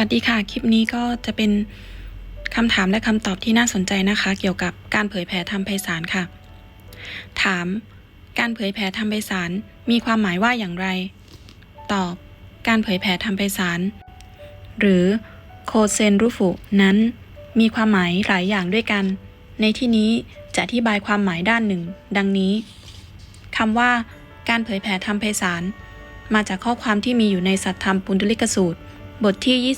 วัสดีค่ะ คลิปนี้ก็จะเป็นคำถามและคำตอบที่น่าสนใจนะคะ เกี่ยวกับการเผยแผ่ธรรมไพศาลค่ะ ถาม การเผยแผ่ธรรมไพศาลมีความหมายว่าอย่างไร ตอบ การเผยแผ่ธรรมไพศาลหรือโคเซนรุฟุนั้นมีความหมายหลายอย่างด้วยกัน ในที่นี้จะอธิบายความหมายด้านหนึ่ง ดังนี้คำว่า การเผยแผ่ธรรมไพศาลมาจากข้อความที่มีอยู่ในสัตธรรมปุณณลิกสูตร บทที่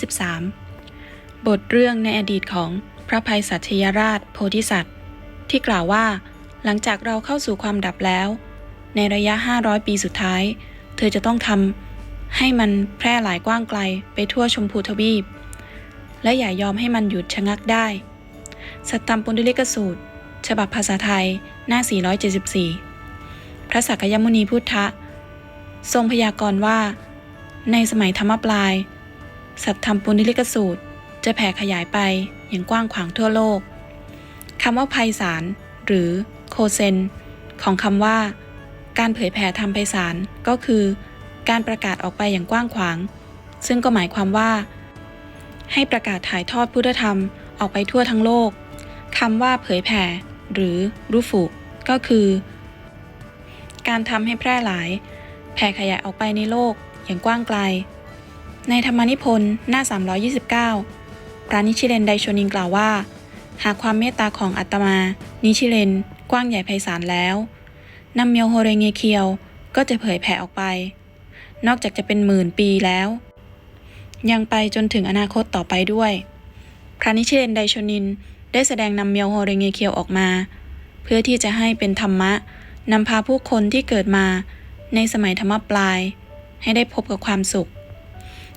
23 บทเรื่องในอดีตของพระภัยสัชยราชโพธิสัตว์ ที่กล่าวว่า หลังจากเราเข้าสู่ความดับแล้ว ในระยะ 500 ปีสุดท้าย เธอจะต้องทำให้มันแพร่หลายกว้างไกลไปทั่วชมพูทวีป และอย่ายอมให้มันหยุดชะงักได้ สัตตมปุณณลิกสูตร ฉบับภาษาไทย หน้า 474 พระสักยมุนีพุทธะ ทรงพยากรณ์ว่า ในสมัยธรรมปลาย สัตธรรมปุณิลิกสูตร จะแผ่ขยายไปอย่างกว้างขวางทั่วโลกคำว่าไพศาลหรือโคเซน ของคำว่า การเผยแผ่ธรรมไพศาลก็คือ การประกาศออกไปอย่างกว้างขวาง ซึ่งก็หมายความว่า ให้ประกาศถ่ายทอดพุทธธรรมออกไปทั่วทั้งโลกคำว่าเผยแผ่ หรือรุฟุก็คือ การทำให้แพร่หลาย แผ่ขยายออกไปในโลกอย่างกว้างไกล ในธรรมนิพนธ์หน้า 329 พระนิชิเรนไดโชนินกล่าวว่า หากความเมตตาของอัตมา นิชิเรนกว้างใหญ่ไพศาลแล้วนำเมียวโฮเรงเงเคียว ก็จะเผยแผ่ออกไป นอกจากจะเป็นหมื่นปีแล้ว ยังไปจนถึงอนาคตต่อไปด้วย พระนิชิเรนไดโชนินได้แสดงนำเมียวโฮเรงเงเคียวออกมา เพื่อที่จะให้เป็นธรรมะนำพาผู้คนที่เกิดมาในสมัยธรรมปลาย ให้ได้พบกับความสุข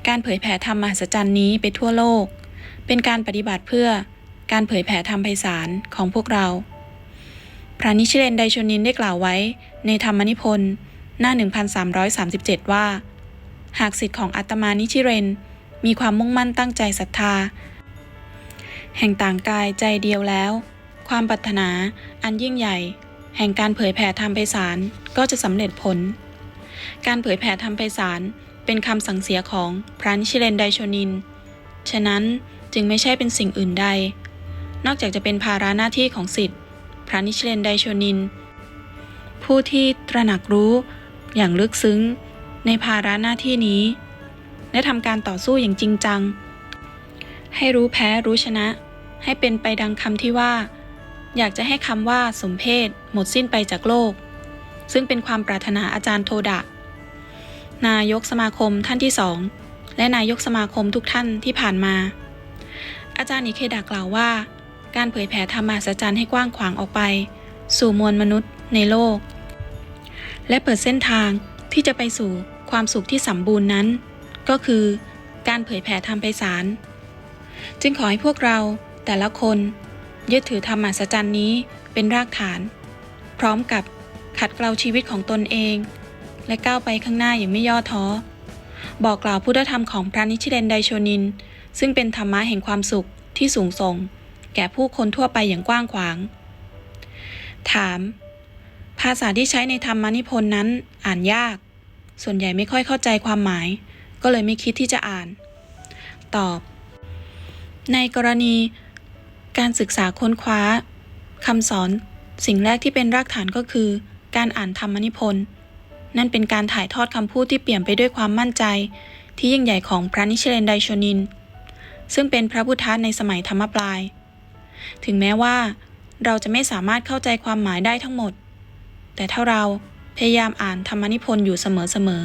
การเผยแผ่ธรรมมหัศจรรย์นี้ไปทั่วโลก เป็นการปฏิบัติเพื่อการเผยแผ่ธรรมไพศาลของพวกเรา พระนิชเรนไดชนินได้กล่าวไว้ในธรรมนิพนธ์หน้า 1337 ว่า หากสิทธิ์ของอาตมานิชิเรน มีความมุ่งมั่นตั้งใจศรัทธา แห่งต่างกายใจเดียวแล้ว ความปรารถนาอันยิ่งใหญ่ แห่งการเผยแผ่ธรรมไพศาลก็จะสำเร็จผล การเผยแผ่ธรรมไพศาล เป็นคำสั่งเสียของพระนิชิเรนไดโชนิน ฉะนั้นจึงไม่ใช่เป็นสิ่งอื่นใด นอกจากจะเป็นภาระหน้าที่ของสิทธิ์ พระนิชิเรนไดโชนิน ผู้ที่ตระหนักรู้อย่างลึกซึ้งในภาระหน้าที่นี้ และทำการต่อสู้อย่างจริงจัง ให้รู้แพ้รู้ชนะ ให้เป็นไปดังคำที่ว่า อยากจะให้คำว่าสมเพศหมดสิ้นไปจากโลก ซึ่งเป็นความปรารถนาอาจารย์โทดะ นายกสมาคมท่านที่สองและนายกสมาคมทุกท่านที่ผ่านมา อาจารย์อิเคดะกล่าวว่า การเผยแผ่ธรรมะสัจจรรย์ให้กว้างขวางออกไป สู่มวลมนุษย์ในโลก และเปิดเส้นทางที่จะไปสู่ความสุขที่สมบูรณ์นั้น ก็คือการเผยแผ่ธรรมไพศาลจึงขอให้พวกเราแต่ละคน ยึดถือธรรมะสัจจรรย์นี้เป็นรากฐาน พร้อมกับขัดเกลาชีวิตของตนเอง และก้าวไปข้างหน้าอย่างไม่ย่อท้อ บอกกล่าวพุทธธรรมของพระนิชิเรนไดโชนิน ซึ่งเป็นธรรมะแห่งความสุขที่สูงส่ง แก่ผู้คนทั่วไปอย่างกว้างขวาง ถาม ภาษาที่ใช้ในธรรมานิพนธ์นั้นอ่านยาก ส่วนใหญ่ไม่ค่อยเข้าใจความหมาย ก็เลยไม่คิดที่จะอ่าน ตอบ ในกรณี การศึกษาค้นคว้าคำสอน สิ่งแรกที่เป็นรากฐานก็คือ การอ่านธรรมนิพนธ์ นั่นเป็นการถ่ายทอดคำพูดที่เปี่ยมไปด้วยความมั่นใจ ที่ยิ่งใหญ่ของพระนิชเรนไดโชนิน ซึ่งเป็นพระพุทธในสมัยธรรมปลาย ถึงแม้ว่า เราจะไม่สามารถเข้าใจความหมายได้ทั้งหมด แต่ถ้าเราพยายามอ่านธรรมนิพนธ์อยู่เสมอ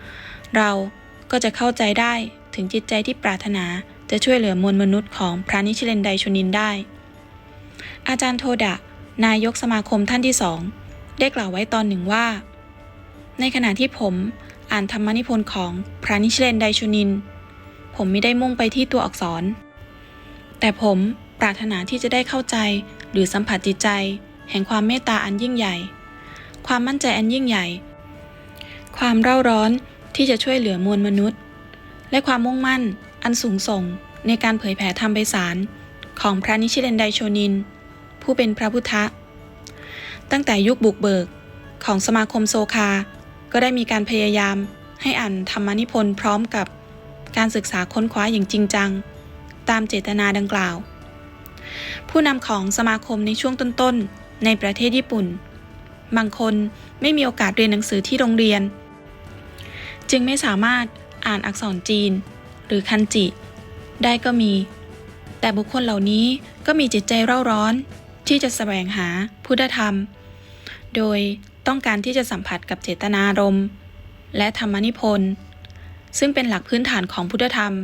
ๆ เราก็จะเข้าใจได้ถึงจิตใจที่ปรารถนาจะช่วยเหลือมวลมนุษย์ของพระนิชเรนไดชนินได้ อาจารย์โทดะ นายกสมาคมท่านที่สอง ได้กล่าวไว้ตอนหนึ่งว่า ในขณะที่ผมอ่านธรรมนิพนธ์ของพระนิชเรนไดโชนิน ผมไม่ได้มุ่งไปที่ตัวอักษร แต่ผมปรารถนาที่จะได้เข้าใจหรือสัมผัสจิตใจ แห่งความเมตตาอันยิ่งใหญ่ ความมั่นใจอันยิ่งใหญ่ ความเร่าร้อนที่จะช่วยเหลือมวลมนุษย์ และความมุ่งมั่นอันสูงส่งในการเผยแผ่ธรรมไพศาลของพระนิชิเรนไดโชนิน ผู้เป็นพระพุทธะ ตั้งแต่ยุคบุกเบิกของสมาคมโซคา ก็ได้มีการพยายามให้อ่านธรรมนิพนธ์พร้อมกับการศึกษาค้นคว้าอย่างจริงจัง ตามเจตนาดังกล่าว ผู้นำของสมาคมในช่วงต้นๆ ในประเทศญี่ปุ่น บางคนไม่มีโอกาสเรียนหนังสือที่โรงเรียน จึงไม่สามารถอ่านอักษรจีน หรือคันจิ ได้ก็มี แต่บุคคลเหล่านี้ก็มีจิตใจเร่าร้อนที่จะแสวงหาพุทธธรรม โดย ต้องการที่จะสัมผัสกับเจตนารมณ์และธรรมนิพนธ์ซึ่งเป็นหลักพื้นฐานของพุทธธรรม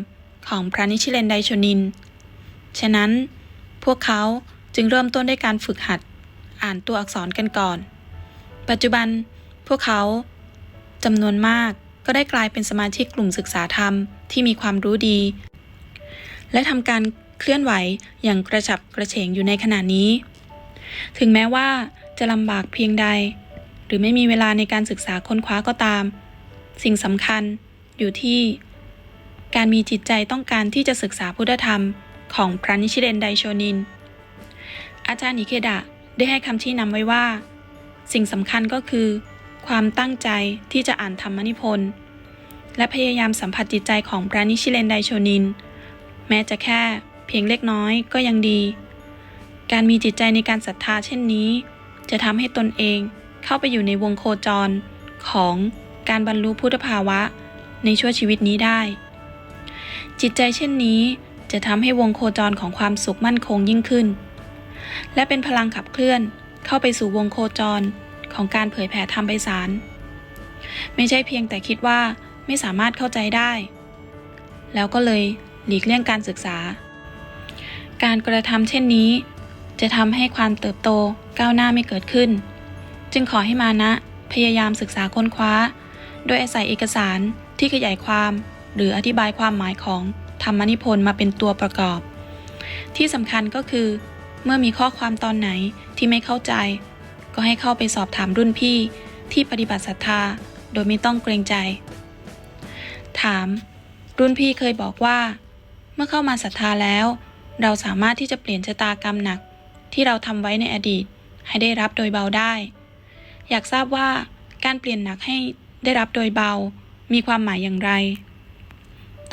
ของพระนิชิเลนไดชนิน ฉะนั้นพวกเขาจึงเริ่มต้นด้วยการฝึกหัดอ่านตัวอักษรกันก่อน ปัจจุบันพวกเขาจำนวนมากก็ได้กลายเป็นสมาชิกกลุ่มศึกษาธรรมที่มีความรู้ดี และทำการเคลื่อนไหวอย่างกระฉับกระเฉงอยู่ในขณะนี้ ถึงแม้ว่าจะลำบากเพียงใด หรือไม่มีเวลาในการศึกษาค้นคว้าก็ตาม สิ่งสำคัญอยู่ที่ การมีจิตใจต้องการที่จะศึกษาพุทธธรรมของพระนิชิเดนไดโชนิน อาจารย์นิเคดะได้ให้คำชี้นำไว้ว่า สิ่งสำคัญก็คือ ความตั้งใจที่จะอ่านธรรมนิพนธ์และพยายามสัมผัสจิตใจของพระนิชิเลนไดโชนิน แม้จะแค่เพียงเล็กน้อยก็ยังดี การมีจิตใจในการศรัทธาเช่นนี้ จะทำให้ตนเอง เข้าไปอยู่ในวงโคจรของการบรรลุพุทธภาวะในชั่วชีวิตนี้ได้ จิตใจเช่นนี้จะทำให้วงโคจรของความสุขมั่นคงยิ่งขึ้น และเป็นพลังขับเคลื่อนเข้าไปสู่วงโคจรของการเผยแผ่ธรรมไพศาลไม่ใช่เพียงแต่คิดว่าไม่สามารถเข้าใจได้ แล้วก็เลยหลีกเลี่ยงการศึกษา การกระทำเช่นนี้ จะทำให้ความเติบโตก้าวหน้าไม่เกิดขึ้น จึงขอให้มานะ พยายามศึกษาค้นคว้า โดยอาศัยเอกสารที่ขยายความ หรืออธิบายความหมายของธรรมนิพนธ์มาเป็นตัวประกอบ ที่สำคัญก็คือ เมื่อมีข้อความตอนไหนที่ไม่เข้าใจ ก็ให้เข้าไปสอบถามรุ่นพี่ที่ปฏิบัติศรัทธาโดยไม่ต้องเกรงใจ ถาม รุ่นพี่เคยบอกว่า เมื่อเข้ามาศรัทธาแล้ว เราสามารถที่จะเปลี่ยนชะตากรรมหนักที่เราทำไว้ในอดีต ให้ได้รับโดยเบาได้ อยากทราบว่าการเปลี่ยนหนักให้ได้รับโดยเบา มีความหมายอย่างไร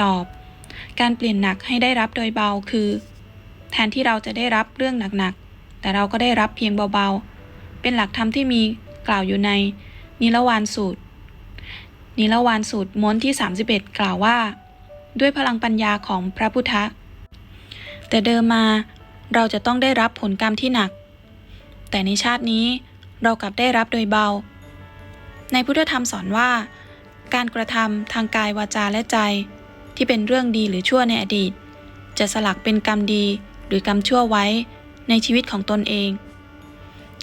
ตอบ การเปลี่ยนหนักให้ได้รับโดยเบาคือ แทนที่เราจะได้รับเรื่องหนักๆ แต่เราก็ได้รับเพียงเบาๆ เป็นหลักธรรมที่มีกล่าวอยู่ใน นิรวานสูตร นิรวานสูตรม้วนที่ 31 กล่าวว่า ด้วยพลังปัญญาของพระพุทธ แต่เดิมมาเราจะต้องได้รับผลกรรมที่หนัก แต่ในชาตินี้ เรากลับได้รับโดยเบา ในพุทธธรรมสอนว่า การกระทำทางกายวาจาและใจ ที่เป็นเรื่องดีหรือชั่วในอดีต จะสลักเป็นกรรมดีหรือกรรมชั่วไว้ในชีวิตของตนเอง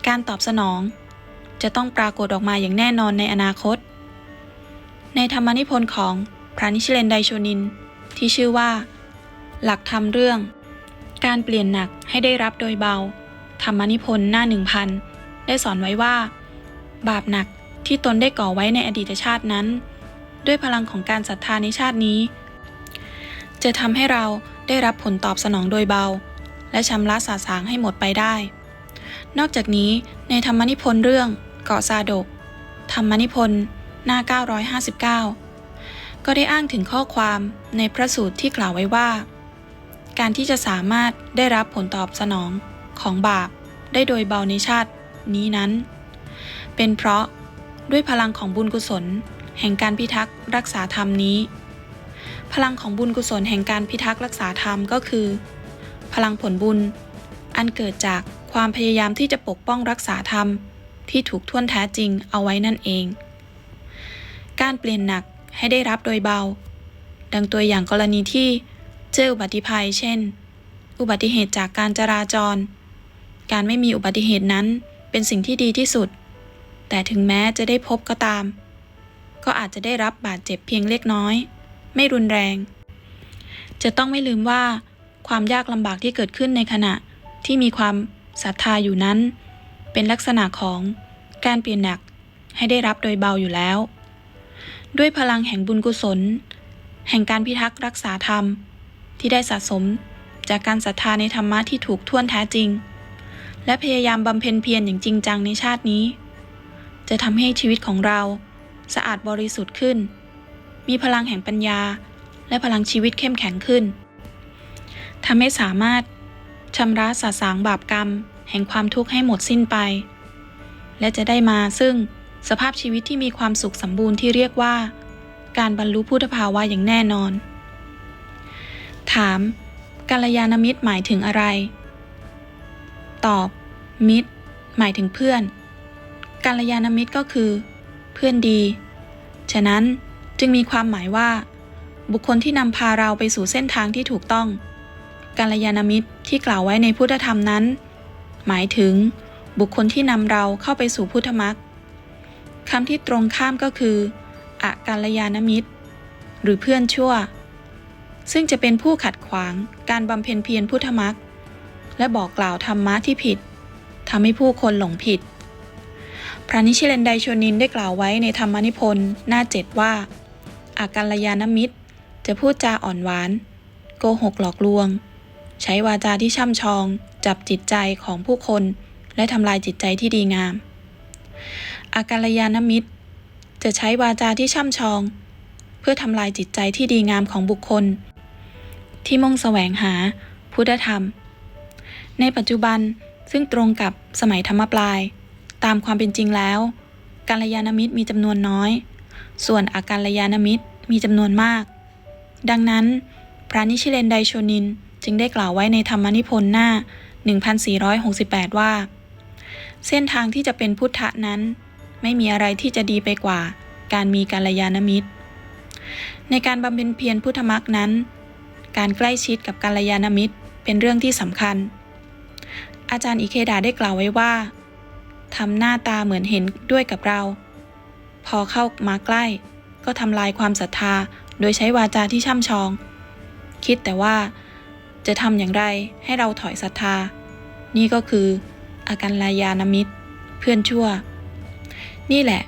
การตอบสนอง จะต้องปรากฏออกมาอย่างแน่นอนในอนาคต ในธรรมนิพนธ์ของพระนิชเลนไดโชนิน ที่ชื่อว่า หลักธรรมเรื่อง การเปลี่ยนหนักให้ได้รับโดยเบา ธรรมนิพนธ์หน้าหนึ่งพัน ได้สอนไว้ว่า บาปหนักที่ตนได้ก่อไว้ในอดีตชาตินั้น ด้วยพลังของการศรัทธาในชาตินี้ จะทำให้เราได้รับผลตอบสนองโดยเบา และชำระสาสางให้หมดไปได้ นอกจากนี้ในธรรมนิพนธ์เรื่องเกาะซาดก ธรรมนิพนธ์หน้า 959 ก็ได้อ้างถึงข้อความในพระสูตรที่กล่าวไว้ว่า การที่จะสามารถได้รับผลตอบสนองของบาปได้โดยเบาในชาติ นี้นั้น เป็นเพราะด้วยพลังของบุญกุศล แห่งการพิทักษ์รักษาธรรมนี้ พลังของบุญกุศลแห่งการพิทักษ์รักษาธรรมก็คือ พลังผลบุญ อันเกิดจากความพยายามที่จะปกป้องรักษาธรรมที่ถูกท่วนแท้จริงเอาไว้นั่นเอง การเปลี่ยนหนักให้ได้รับโดยเบา ดังตัวอย่างกรณีที่เจออุบัติภัย เช่น อุบัติเหตุจากการจราจร การไม่มีอุบัติเหตุนั้น เป็นสิ่งที่ดีที่สุด แต่ถึงแม้จะได้พบก็ตาม ก็อาจจะได้รับบาดเจ็บเพียงเล็กน้อย ไม่รุนแรง จะต้องไม่ลืมว่า ความยากลำบากที่เกิดขึ้นในขณะที่มีความศรัทธาอยู่นั้น เป็นลักษณะของการเปลี่ยนหนักให้ได้รับโดยเบาอยู่แล้ว ด้วยพลังแห่งบุญกุศล แห่งการพิทักษ์รักษาธรรม ที่ได้สะสมจากการศรัทธาในธรรมะที่ถูกท่วนแท้จริง และพยายามบำเพ็ญเพียรอย่างจริงจังในชาตินี้ จะทำให้ชีวิตของเราสะอาดบริสุทธิ์ขึ้น มีพลังแห่งปัญญา และพลังชีวิตเข้มแข็งขึ้นทำให้สามารถชำระสาสางบาปกรรม แห่งความทุกข์ให้หมดสิ้นไป และจะได้มาซึ่งสภาพชีวิตที่มีความสุขสมบูรณ์ที่เรียกว่า การบรรลุพุทธภาวะอย่างแน่นอน ถามกัลยาณมิตรหมายถึงอะไร ตอบ มิตร หมายถึงเพื่อน กัลยาณมิตรก็คือ เพื่อนดี ฉะนั้นจึงมีความหมายว่า บุคคลที่นำพาเราไปสู่เส้นทางที่ถูกต้อง กัลยาณมิตรที่กล่าวไว้ในพุทธธรรมนั้น หมายถึง บุคคลที่นำเราเข้าไปสู่พุทธมรรคคำที่ตรงข้ามก็คืออกัลยาณมิตร หรือเพื่อนชั่ว ซึ่งจะเป็นผู้ขัดขวางการบำเพ็ญเพียรพุทธมรรค และบอกกล่าวธรรมะที่ผิดทำให้ผู้คนหลงผิด พระนิชิเลนไดโชนินได้กล่าวไว้ในธรรมนิพนธ์หน้าเจ็ดว่า อากัลยาณมิตร จะพูดจาอ่อนหวาน โกหกหลอกลวง ใช้วาจาที่ช่ำชอง จับจิตใจของผู้คน และทำลายจิตใจที่ดีงาม อากัลยาณมิตร จะใช้วาจาที่ช่ำชอง เพื่อทำลายจิตใจที่ดีงามของบุคคล ที่มุ่งแสวงหาพุทธธรรม ในปัจจุบันซึ่งตรงกับสมัยธรรมปลาย ตามความเป็นจริงแล้วกัลยาณมิตรมีจำนวนน้อย ส่วนอากัลยาณมิตรมีจำนวนมาก ดังนั้น พระนิชิเลนไดโชนินจึงได้กล่าวไว้ในธรรมนิพนธ์หน้า 1468 ว่า เส้นทางที่จะเป็นพุทธะนั้น ไม่มีอะไรที่จะดีไปกว่า การมีกัลยาณมิตร ในการบำเพ็ญเพียรพุทธมรรคนั้น การใกล้ชิดกับกัลยาณมิตรเป็นเรื่องที่สำคัญ อาจารย์อิเคดาได้กล่าวไว้ว่าทำหน้าตาเหมือนเห็นด้วยกับเรา พอเข้ามาใกล้ ก็ทำลายความศรัทธาโดยใช้วาจาที่ช่ำชอง คิดแต่ว่าจะทำอย่างไรให้เราถอยศรัทธา นี่ก็คือ อาการลายานมิตร เพื่อนชั่ว นี่แหละ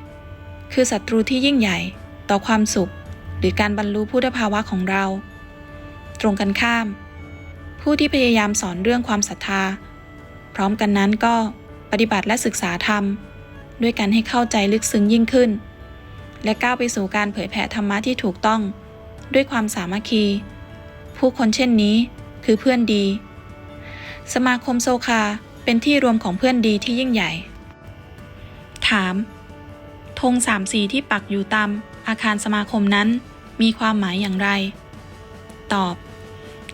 คือศัตรูที่ยิ่งใหญ่ต่อความสุข หรือการบรรลุพุทธภาวะของเรา ตรงกันข้าม ผู้ที่พยายามสอนเรื่องความศรัทธา พร้อมกันนั้นก็ปฏิบัติและศึกษาธรรม ด้วยการให้เข้าใจลึกซึ้งยิ่งขึ้น และก้าวไปสู่การเผยแผ่ธรรมะที่ถูกต้อง ด้วยความสามัคคี ผู้คนเช่นนี้คือเพื่อนดี สมาคมโซคาเป็นที่รวมของเพื่อนดีที่ยิ่งใหญ่ ถามธงสามสีที่ปักอยู่ตามอาคารสมาคมนั้นมีความหมายอย่างไร ตอบ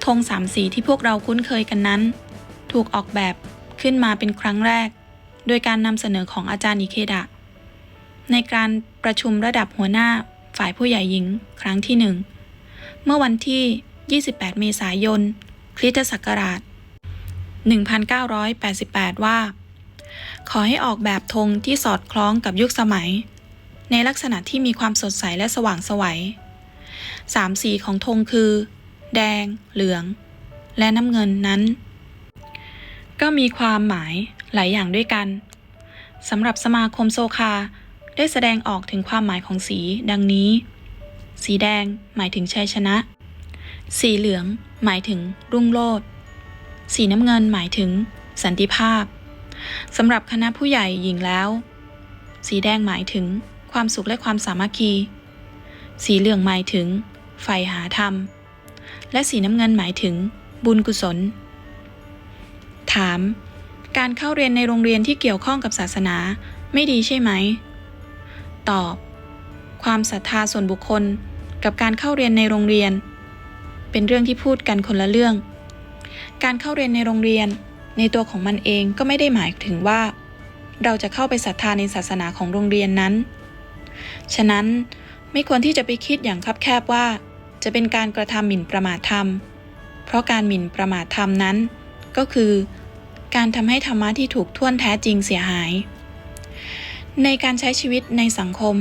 ธงสามสีที่พวกเราคุ้นเคยกันนั้น ถูกออกแบบ ขึ้นมาเป็นครั้งแรก โดยการนำเสนอของอาจารย์อิเคดะ ในการประชุมระดับหัวหน้าฝ่ายผู้ใหญ่หญิงครั้งที่หนึ่งเมื่อวันที่ 28 เมษายนคริสตศักราช 1988 ว่า ขอให้ออกแบบธงที่สอดคล้องกับยุคสมัย ในลักษณะที่มีความสดใสและสว่างไสวัยสามสีของธงคือ แดง เหลือง และน้ำเงินนั้น ก็มีความหมายหลายอย่างด้วยกันสำหรับสมาคมโซคา ได้แสดงออกถึงความหมายของสีดังนี้ สีแดงหมายถึงชัยชนะ สีเหลืองหมายถึงรุ่งโรจน์สีน้ำเงินหมายถึงสันติภาพสำหรับคณะผู้ใหญ่หญิงแล้ว สีแดงหมายถึงความสุขและความสามัคคี สีเหลืองหมายถึงใฝ่หาธรรม และสีน้ำเงินหมายถึงบุญกุศล ถาม การเข้าเรียนในโรงเรียนที่เกี่ยวข้องกับศาสนา ไม่ดีใช่ไหม ตอบ ความศรัทธาส่วนบุคคล กับการเข้าเรียนในโรงเรียน เป็นเรื่องที่พูดกันคนละเรื่อง การเข้าเรียนในโรงเรียน ในตัวของมันเองก็ไม่ได้หมายถึงว่า เราจะเข้าไปศรัทธาในศาสนาของโรงเรียนนั้น ฉะนั้นไม่ควรที่จะไปคิดอย่างคับแคบว่า จะเป็นการกระทำหมิ่นประมาทธรรม เพราะการหมิ่นประมาทธรรมนั้น ก็คือ การทำให้ธรรมะที่ถูกท่วนแท้จริงเสียหาย ในการใช้ชีวิตในสังคม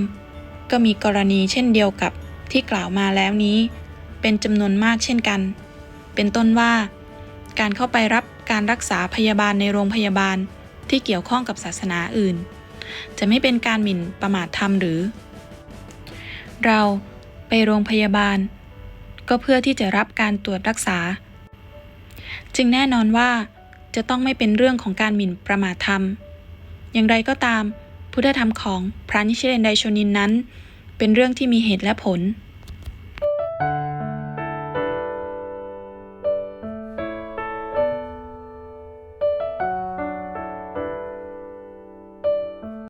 ก็มีกรณีเช่นเดียวกับที่กล่าวมาแล้วนี้ เป็นจำนวนมากเช่นกัน เป็นต้นว่า การเข้าไปรับการรักษาพยาบาลในโรงพยาบาลที่เกี่ยวข้องกับศาสนาอื่น จะไม่เป็นการหมิ่นประมาทธรรมหรือ เราไปโรงพยาบาล ก็เพื่อที่จะรับการตรวจรักษา จึงแน่นอนว่า จะต้องไม่เป็นเรื่องของการหมิ่นประมาทธรรม อย่างไรก็ตาม พุทธธรรมของพระนิชเรนไดโชนินนั้น เป็นเรื่องที่มีเหตุและผล